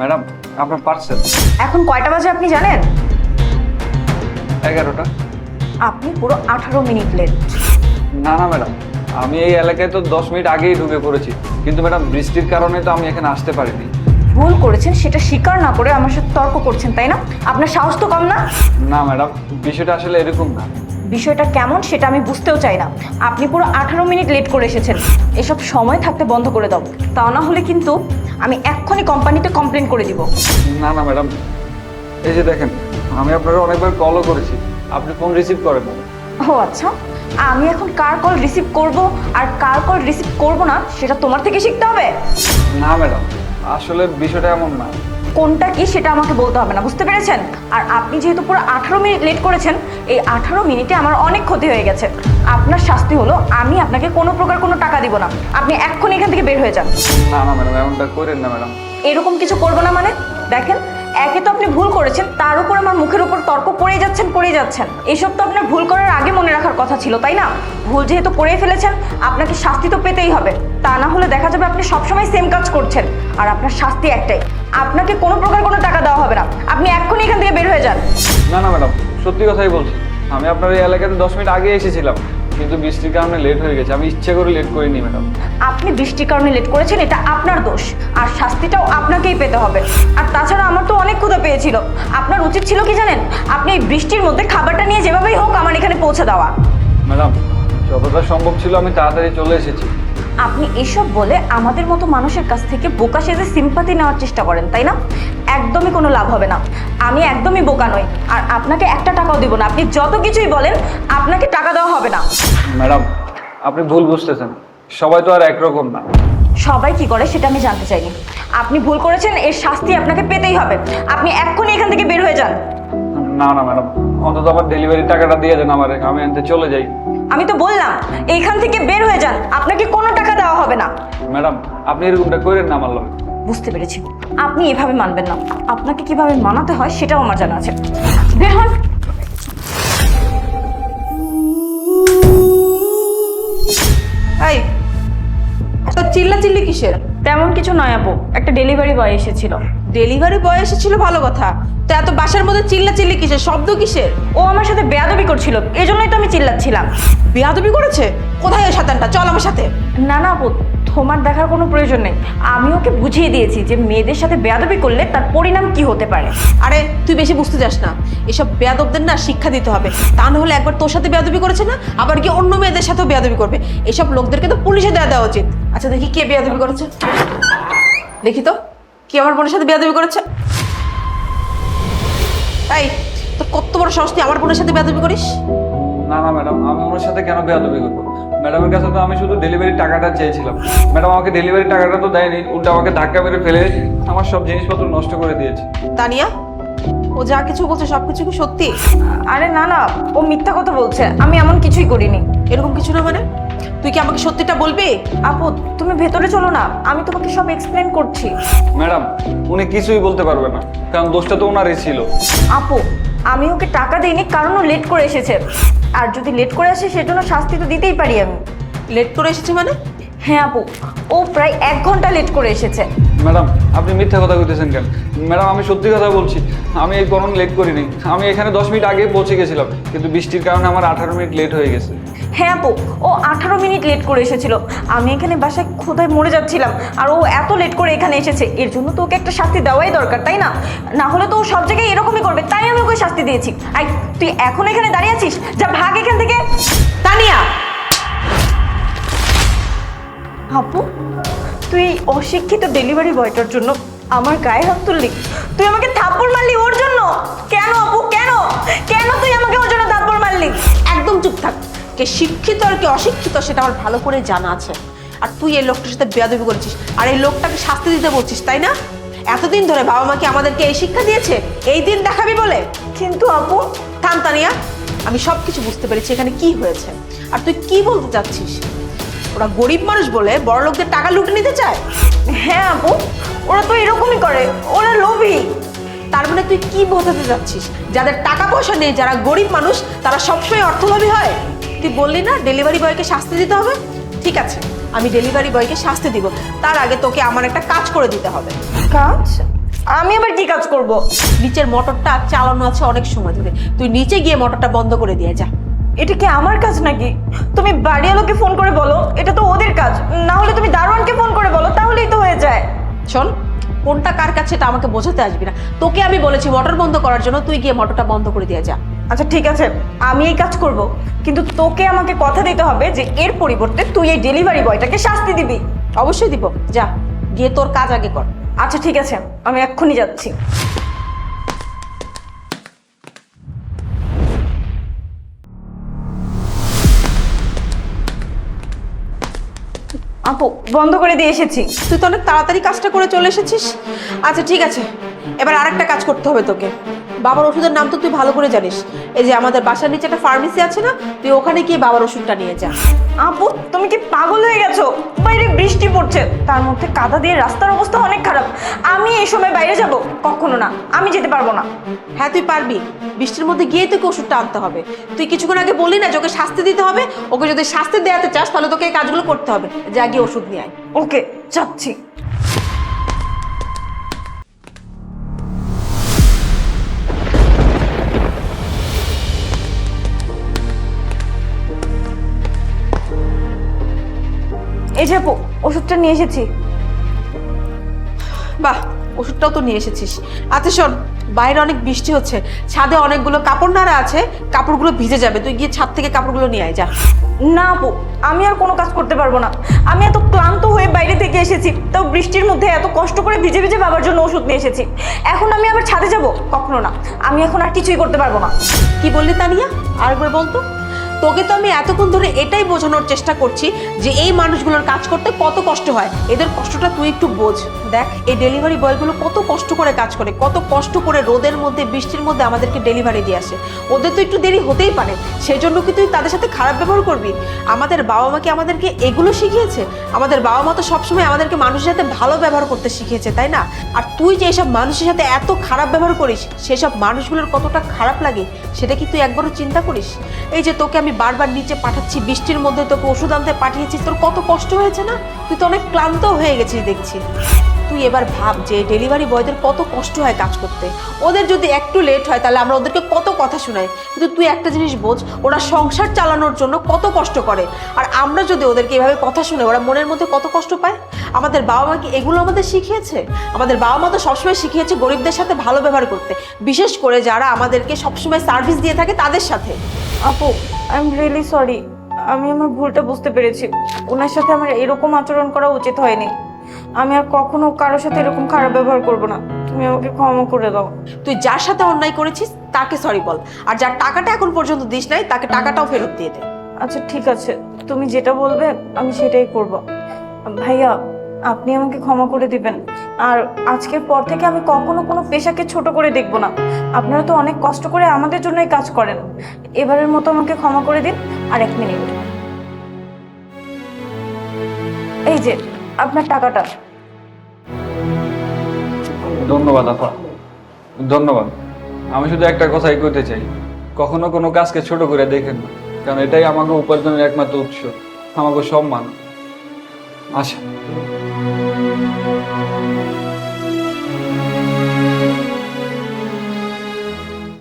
Madam আপনার parcel এখন কয়টা বাজে আপনি জানেন? এগারোটা। আপনি পুরো আঠারো মিনিট লেট না না ম্যাডাম আমি এই এলাকায় তো দশ মিনিট আগেই ঢুকে পড়েছি। কিন্তু ম্যাডাম বৃষ্টির কারণে তো আমি এখানে আসতে পারিনি। ভুল করেছেন সেটা স্বীকার না করে আমার সাথে তর্ক করছেন তাই না? আপনার সাহস তো কম না? না ম্যাডাম বিষয়টা আসলে এরকম না। বিষয়টা কেমন সেটা আমি বুঝতেও চাই না। আপনি পুরো আঠারো মিনিট লেট করে এসেছেন। এসব সময় থাকতে বন্ধ করে দাও। তা না হলে কিন্তু আমি এক্ষুনি কোম্পানিতে কমপ্লেন করে দিব। না না ম্যাডাম এই যে দেখেন আমি আপনাকে অনেকবার কলও করেছি। আপনি ফোন রিসিভ করেন ও আচ্ছা। আমি এখন কার কল রিসিভ করব আর কার কল রিসিভ করব না সেটা তোমার থেকে শিখতে হবে? না ম্যাডাম আসলে বিষয়টা এমন না। কোনটা কি সেটা আমাকে বলতে হবে না বুঝতে পেরেছেন? আর আপনি যেহেতু পুরো আঠারো মিনিট লেট করেছেন এই আঠারো মিনিটে আমার অনেক ক্ষতি হয়ে গেছে। আপনার শাস্তি হলো আমি আপনাকে কোনো প্রকার কোনো টাকা দিব না। আপনি এক্ষুনি এখান থেকে বের হয়ে যান। না না ম্যাডাম এমনটা করেন না ম্যাডাম। এরকম কিছু করব না মানে? দেখেন একে তো আপনি ভুল করেছেন তার উপর আমার মুখের উপর তর্ক করেই যাচ্ছেন করেই যাচ্ছেন। এসব তো আপনার ভুল করার আগে মনে রাখার কথা ছিল তাই না? ভুল যেহেতু করেই ফেলেছেন আপনাকে শাস্তি তো পেতেই হবে। তা না হলে দেখা যাবে আপনি সবসময় সেম কাজ করছেন। আর আপনার শাস্তি একটাই আপনাকে কোনো প্রকার কোনো টাকা দেওয়া হবে না। আপনি এক্ষুনি এখান থেকে বের হয়ে যান। না না ম্যাডাম সত্যি কথাই বলছি। আমি আপনার এই এলাকাতে দশ মিনিট আগে এসেছিলাম কিন্তু বৃষ্টির কারণে লেট হয়ে গেছে। আমি ইচ্ছে করে লেট করিনি ম্যাডাম। আপনি বৃষ্টির কারণে লেট করেছেন এটা আপনার দোষ। আর শাস্তিটাও আপনাকেই পেতে হবে। আর তাছাড়া আমার তো অনেক ক্ষুধা পেয়েছিল। আপনার উচিত ছিল কি জানেন? আপনি এই বৃষ্টির মধ্যে খাবারটা নিয়ে যেভাবেই হোক আমার এখানে পৌঁছে দেওয়া। ম্যাডাম যতটা সম্ভব ছিল আমি তাড়াতাড়ি চলে এসেছি। আপনি এসব বলে আমাদের মতো মানুষের কাছ থেকে বোকা সেজে সিম্পাতি নেওয়ার চেষ্টা করেন তাই না? একদমই কোনো লাভ হবে না। আমি একদমই বোকা নই। আর আপনাকে একটা টাকাও দিব না। আপনি যত কিছুই বলেন আপনাকে টাকা দেওয়া হবে না। ম্যাডাম আপনি ভুল বুঝতেছেন। সবাই তো আর একরকম না। সবাই কি করে সেটা আমি জানতে চাইনি। আপনি ভুল করেছেন এর শাস্তি আপনাকে পেতেই হবে। আপনি এক্ষুনি এখান থেকে বের হয়ে যান। না না ম্যাডাম। অন্তত আমার ডেলিভারি টাকাটা দিয়ে দেন আমার। আমি আনতে চলে যাই। আমি তো বললাম এইখান থেকে ম্যাডাম আপনি এরকমটা করেন না আমার লগে। বুঝতে পেরেছি। আপনি এভাবে মানবেন না। আপনাকে কীভাবে মানাতে হয় সেটাও আমার জানা আছে। বের হন। এই চিল্লা চিল্লি কিসের? তেমন কিছু নয় আপু একটা ডেলিভারি বয় এসেছিল। ডেলিভারি বয় এসেছিল ভালো কথা। তো এত বাসার মধ্যে চিল্লা চিল্লি কিসের? শব্দ কিসের? ও আমার সাথে বেয়াদবি করছিল এজন্যই তো আমি চিল্লাচ্ছিলাম। বেয়াদবি করেছে? কোথায় ওই সাতানটা? চল আমার সাথে। না না আপু তোমার দেখার কোনো প্রয়োজন নেই। আমি ওকে বুঝিয়ে দিয়েছি যে মেয়েদের সাথে বেয়াদবি করলে তার পরিণাম কি হতে পারে। আরে তুই বেশি বুঝতে যাস না। এসব বেয়াদবদের না শিক্ষা দিতে হবে। তা না হলে একবার তোর সাথে বেয়াদবি করেছে না আবার কি অন্য মেয়েদের সাথেও বেয়াদবি করবে। এসব লোকদেরকে তো পুলিশে দেওয়া দেওয়া উচিত। আচ্ছা দেখি কে বেয়াদবি করেছে। দেখি তো কে আমার বোনের সাথে বেয়াদবি করেছে। তাই তোর কত বড় সাহস তুই আমার বোনের সাথে বেয়াদবি করিস? না না ম্যাডাম আমি ওনার সাথে কেন বেয়াদবি করব? ম্যাডামের কাছে তো আমি শুধু ডেলিভারি টাকাটা চেয়েছিলাম। ম্যাডাম আমাকে ডেলিভারি টাকাটা তো দেয়নি, উল্টা আমাকে ধাক্কা মেরে ফেলে আমার সব জিনিসপত্র নষ্ট করে দিয়েছে। তানিয়া, ও যা কিছু বলছে, সব কিছু কি সত্যি? আরে না না, ও মিথ্যা কথা বলছে, আমি এমন কিছুই করিনি। এরকম কিছু না মানে? তুই কি আমাকে সত্যিটা বলবি? আপু তুমি ভেতরে চলো না। আমি তোমাকে সব এক্সপ্লেন করছি। ম্যাডাম উনি কিছুই বলতে পারবে না কারণ দোষটা তো ওনারই ছিল। আপু আমি ওকে টাকা দিইনি কারণ ও লেট করে এসেছে। আর যদি লেট করে আসে সেজন্য শাস্তি তো দিতেই পারি আমি। লেট করে এসেছে মানে? হ্যাঁ আপু ও প্রায় এক ঘণ্টা লেট করে এসেছে। ম্যাডাম, আপনি মিথ্যা কথা কইতেছেন কেন? ম্যাডাম, আমি সত্যি কথা বলছি। আমি এই কোনো লেট করিনি। আমি এখানে দশ মিনিট আগে পৌঁছে গেছিলাম, কিন্তু বৃষ্টির কারণে আমার আঠারো মিনিট লেট হয়ে গেছে। হ্যাঁ আপু, ও আঠারো মিনিট লেট করে এসেছিল। আমি এখানে বাসায় কোথায় মরে যাচ্ছিলাম, আর ও এত লেট করে এখানে এসেছে। এর জন্য তো ওকে একটা শাস্তি দেওয়াই দরকার, তাই না? না হলে তো ও সব জায়গায় এরকমই করবে, তাই আমি ওকে শাস্তি দিয়েছি। আই, তুই এখন এখানে দাঁড়িয়ে আছিস? যা ভাগ এখান থেকে। তানিয়া! আপু তুই অশিক্ষিত ডেলিভারি বয়টার জন্য আমার গায়ে হাত তুললি? তুই আমাকে থাপ্পড় মারলি ওর জন্য? কেন আপু কেন? কেন তুই আমাকে ওর জন্য থাপ্পড় মারলি? একদম চুপ থাক। কে শিক্ষিত আর কে অশিক্ষিত সেটা আমার ভালো করে জানা আছে। আর তুই এই লোকটার সাথে বেয়াদবি করেছিস আর এই লোকটাকে শাস্তি দিতে বলছিস তাই না? এতদিন ধরে বাবা মাকে আমাদেরকে এই শিক্ষা দিয়েছে? এই দিন দেখাবি বলে? কিন্তু আপু থাম তানিয়া আমি সব কিছু বুঝতে পেরেছি এখানে কি হয়েছে। আর তুই কি বলতে চাচ্ছিস? ওরা গরিব মানুষ বলে বড় লোকদের টাকা লুটে নিতে চায়? হ্যাঁ আপু ওরা তো এরকমই করে ওরা লোভী। তার মানে তুই কি বোঝাতে যাচ্ছিস যাদের টাকা পয়সা নেই যারা গরিব মানুষ তারা সবসময় অর্থলোভী হয়? তুই বললি না ডেলিভারি বয়কে শাস্তি দিতে হবে? ঠিক আছে আমি ডেলিভারি বয়কে শাস্তি দিব। তার আগে তোকে আমার একটা কাজ করে দিতে হবে। কাজ? আমি আবার কি কাজ করব? নিচের মোটরটা চালানো আছে অনেক সময় ধরে। তুই নিচে গিয়ে মোটরটা বন্ধ করে দিয়ে যা। এটা কি আমার কাজ নাকি? তুমি বাড়িওয়ালাকে ফোন করে বলো এটা তো ওদের কাজ। না হলে তুমি দারোয়ানকে ফোন করে বলো তাহলেই তো হয়ে যায়। শোন কোনটা কার কাছে এটা আমাকে বোঝাতে আসবি না। তোকে আমি বলেছি মোটর বন্ধ করার জন্য তুই গিয়ে মোটরটা বন্ধ করে দিয়ে যা। আচ্ছা ঠিক আছে আমি এই কাজ করব। কিন্তু তোকে আমাকে কথা দিতে হবে যে এর পরিবর্তে তুই এই ডেলিভারি বয়টাকে শাস্তি দিবি। অবশ্যই দিব। যা গিয়ে তোর কাজ আগে কর। আচ্ছা ঠিক আছে আমি এক্ষুনি যাচ্ছি। আপু, বন্ধ করে দিয়ে এসেছি। তুই তো অনেক তাড়াতাড়ি কাজটা করে চলে এসেছিস। আচ্ছা ঠিক আছে। এবার আরেকটা কাজ করতে হবে তোকে। বাবার ওষুধের নাম তো তুই ভালো করে জানিস। এই যে আমাদের বাসার নিচে একটা ফার্মেসি আছে না তুই ওখানে গিয়ে বাবার ওষুধটা নিয়ে যা। আপু তুমি কি পাগল হয়ে গেছো? বাইরে বৃষ্টি পড়ছে। তার মধ্যে কাদা দিয়ে রাস্তার অবস্থা অনেক খারাপ। আমি এই সময় বাইরে যাব? কখনো না। আমি যেতে পারব না। হ্যাঁ তুই পারবি। বৃষ্টির মধ্যে গিয়ে তোকে ওষুধটা আনতে হবে। তুই কিছুক্ষণ আগে বললি না যে ওকে শাস্তি দিতে হবে ওকে যদি শাস্তি দেওয়াতে চাস তাহলে তোকে এই কাজগুলো করতে হবে। যা গিয়ে ওষুধ নিয়ে আয়। ওকে যাচ্ছি। এই যে আপু ওষুধটা নিয়ে এসেছি। বাহ ওষুধটাও তো নিয়ে এসেছিস। আচ্ছা শোন বাইরে অনেক বৃষ্টি হচ্ছে ছাদে অনেকগুলো কাপড় নাড়া আছে কাপড়গুলো ভিজে যাবে তুই গিয়ে ছাদ থেকে কাপড়গুলো নিয়ে আয় যা। না আপু আমি আর কোনো কাজ করতে পারব না। আমি এত ক্লান্ত হয়ে বাইরে থেকে এসেছি তাও বৃষ্টির মধ্যে এত কষ্ট করে ভিজে ভিজে বাবার জন্য ওষুধ নিয়ে এসেছি। এখন আমি আবার ছাদে যাব? কখনো না। আমি এখন আর কিছুই করতে পারব না। কি বললি তানিয়া? আরেকবার বলতো তোকে তো আমি এতক্ষণ ধরে এটাই বোঝানোর চেষ্টা করছি যে এই মানুষগুলোর কাজ করতে কত কষ্ট হয়। এদের কষ্টটা তুই একটু বোঝ। দেখ, এই ডেলিভারি বয়গুলো কত কষ্ট করে কাজ করে, কত কষ্ট করে রোদের মধ্যে, বৃষ্টির মধ্যে আমাদেরকে ডেলিভারি দিয়ে আসে। ওদের তো একটু দেরি হতেই পারে সেই জন্য কি তুই তাদের সাথে খারাপ ব্যবহার করবি? আমাদের বাবা মা কি আমাদেরকে এগুলো শিখিয়েছে? আমাদের বাবা মা তো সবসময় আমাদেরকে মানুষের সাথে ভালো ব্যবহার করতে শিখিয়েছে, তাই না? আর তুই যে এসব মানুষের সাথে এত খারাপ ব্যবহার করিস, সেসব মানুষগুলোর কতটা খারাপ লাগে, সেটা কি তুই একবারও চিন্তা করিস? এই যে তোকে আমি বারবার নিচে পাঠাচ্ছি, বৃষ্টির মধ্যে তোকে ওষুধ আনতে পাঠিয়েছি, তোর কত কষ্ট হয়েছে না? তুই তো অনেক ক্লান্ত হয়ে গেছিস দেখছি। তুই এবার ভাব যে ডেলিভারি বয়দের কত কষ্ট হয় কাজ করতে। ওদের যদি একটু লেট হয়, তাহলে আমরা ওদেরকে কত কথা শোনাই। কিন্তু তুই একটা জিনিস বোঝ, ওরা সংসার চালানোর জন্য কত কষ্ট করে। আর আমরা যদি ওদেরকে এভাবে কথা শুনে ওরা মনের মধ্যে কত কষ্ট পায়? আমাদের বাবা মা কি এগুলো আমাদের শিখিয়েছে? আমাদের বাবা মা তো সবসময় শিখিয়েছে গরিবদের সাথে ভালো ব্যবহার করতে। বিশেষ করে যারা আমাদেরকে সবসময় সার্ভিস দিয়ে থাকে তাদের সাথে। আপু আই এম রিয়েলি সরি আমি আমার ভুলটা বুঝতে পেরেছি। ওনার সাথে আমার এরকম আচরণ করা উচিত হয়নি। আমি আর কখনো কারোর সাথে এরকম খারাপ ব্যবহার করব না। তুমি আমাকে ক্ষমা করে দাও। তুই যার সাথে অন্যায় করেছিস তাকে সরি বল। আর যার টাকাটা এখন পর্যন্ত দিস নাই তাকে টাকাটাও ফেরত দিয়ে দে। আচ্ছা ঠিক আছে। তুমি যেটা বলবে আমি সেটাই করব। ভাইয়া আপনি আমাকে ক্ষমা করে দিবেন। আর আজকের পর থেকে আমি কখনো কোনো পেশাকে ছোট করে দেখব না। আপনারা তো অনেক কষ্ট করে আমাদের জন্যই কাজ করেন। এবারের মতো আমাকে ক্ষমা করে দিন। আর এক মিনিট। এই যে আপনার টাকাটা। ধন্যবাদ, আপা। ধন্যবাদ। আমি শুধু একটা কথাই কইতে চাই। কখনো কোনো কাজকে ছোট করে দেখেন না, কারণ এটাই আমাকে উপার্জনের একমাত্র উৎস, আমাকে সম্মান। আচ্ছা